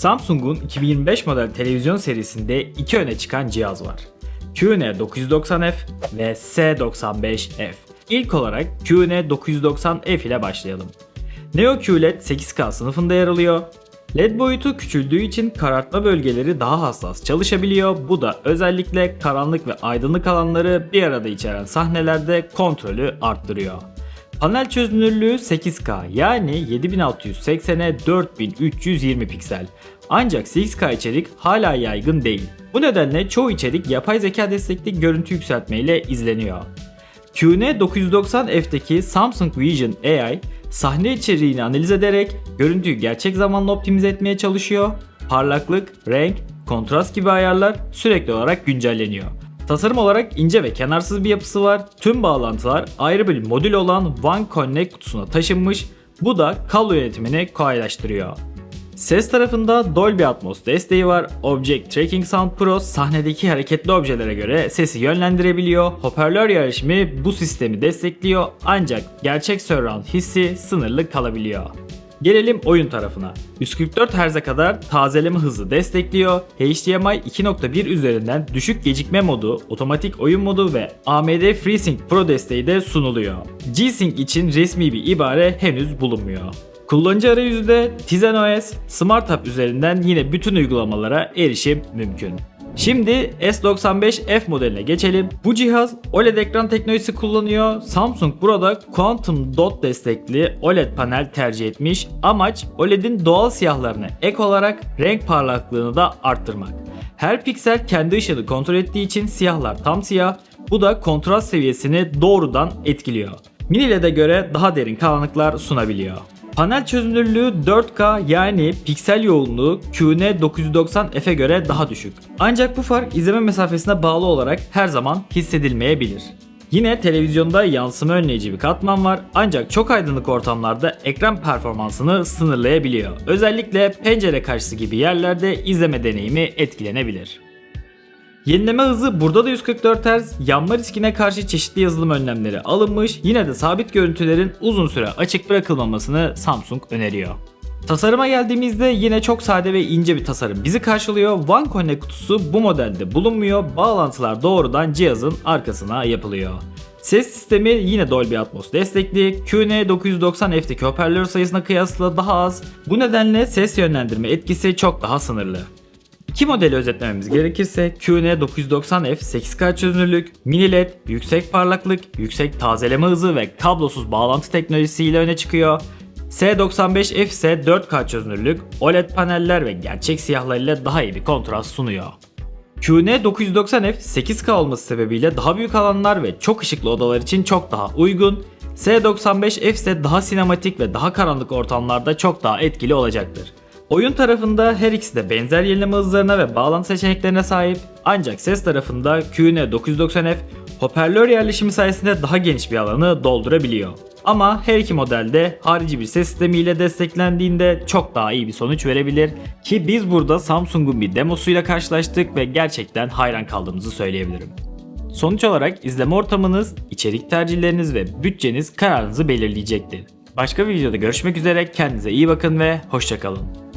Samsung'un 2025 model televizyon serisinde iki öne çıkan cihaz var. QN990F ve S95F. İlk olarak QN990F ile başlayalım. Neo QLED 8K sınıfında yer alıyor. LED boyutu küçüldüğü için karartma bölgeleri daha hassas çalışabiliyor. Bu da özellikle karanlık ve aydınlık alanları bir arada içeren sahnelerde kontrolü arttırıyor. Panel çözünürlüğü 8K yani 7680'e 4320 piksel. Ancak 6K içerik hala yaygın değil. Bu nedenle çoğu içerik yapay zeka destekli görüntü yükseltme ile izleniyor. QN990F'deki Samsung Vision AI sahne içeriğini analiz ederek görüntüyü gerçek zamanlı optimize etmeye çalışıyor. Parlaklık, renk, kontrast gibi ayarlar sürekli olarak güncelleniyor. Tasarım olarak ince ve kenarsız bir yapısı var. Tüm bağlantılar ayrı bir modül olan One Connect kutusuna taşınmış. Bu da kablo yönetimini kolaylaştırıyor. Ses tarafında Dolby Atmos desteği var. Object Tracking Sound Pro sahnedeki hareketli objelere göre sesi yönlendirebiliyor. Hoparlör yerleşimi bu sistemi destekliyor ancak gerçek surround hissi sınırlı kalabiliyor. Gelelim oyun tarafına. 144 Hz'e kadar tazeleme hızı destekliyor. HDMI 2.1 üzerinden düşük gecikme modu, otomatik oyun modu ve AMD FreeSync Pro desteği de sunuluyor. G-Sync için resmi bir ibare henüz bulunmuyor. Kullanıcı arayüzünde Tizen OS, Smart Hub üzerinden yine bütün uygulamalara erişim mümkün. Şimdi S95F modeline geçelim. Bu cihaz OLED ekran teknolojisi kullanıyor. Samsung burada Quantum Dot destekli OLED panel tercih etmiş. Amaç OLED'in doğal siyahlarına ek olarak renk parlaklığını da arttırmak. Her piksel kendi ışığını kontrol ettiği için siyahlar tam siyah. Bu da kontrast seviyesini doğrudan etkiliyor. Mini LED'e göre daha derin karanlıklar sunabiliyor. Panel çözünürlüğü 4K yani piksel yoğunluğu QN990F'e göre daha düşük. Ancak bu fark izleme mesafesine bağlı olarak her zaman hissedilmeyebilir. Yine televizyonda yansıma önleyici bir katman var ancak çok aydınlık ortamlarda ekran performansını sınırlayabiliyor. Özellikle pencere karşısı gibi yerlerde izleme deneyimi etkilenebilir. Yenileme hızı burada da 144 Hz, yanma riskine karşı çeşitli yazılım önlemleri alınmış, yine de sabit görüntülerin uzun süre açık bırakılmamasını Samsung öneriyor. Tasarıma geldiğimizde yine çok sade ve ince bir tasarım bizi karşılıyor. One Connect kutusu bu modelde bulunmuyor. Bağlantılar doğrudan cihazın arkasına yapılıyor. Ses sistemi yine Dolby Atmos destekli. QN990F'deki hoparlör sayısına kıyasla daha az. Bu nedenle ses yönlendirme etkisi çok daha sınırlı. İki modeli özetlememiz gerekirse QN990F 8K çözünürlük, mini LED, yüksek parlaklık, yüksek tazeleme hızı ve kablosuz bağlantı teknolojisiyle öne çıkıyor. S95F ise 4K çözünürlük, OLED paneller ve gerçek siyahlarıyla daha iyi bir kontrast sunuyor. QN990F 8K olması sebebiyle daha büyük alanlar ve çok ışıklı odalar için çok daha uygun. S95F ise daha sinematik ve daha karanlık ortamlarda çok daha etkili olacaktır. Oyun tarafında her ikisi de benzer yenileme hızlarına ve bağlantı seçeneklerine sahip ancak ses tarafında QN990F hoparlör yerleşimi sayesinde daha geniş bir alanı doldurabiliyor. Ama her iki modelde harici bir ses sistemiyle desteklendiğinde çok daha iyi bir sonuç verebilir ki biz burada Samsung'un bir demosuyla karşılaştık ve gerçekten hayran kaldığımızı söyleyebilirim. Sonuç olarak izleme ortamınız, içerik tercihleriniz ve bütçeniz kararınızı belirleyecektir. Başka bir videoda görüşmek üzere kendinize iyi bakın ve hoşçakalın.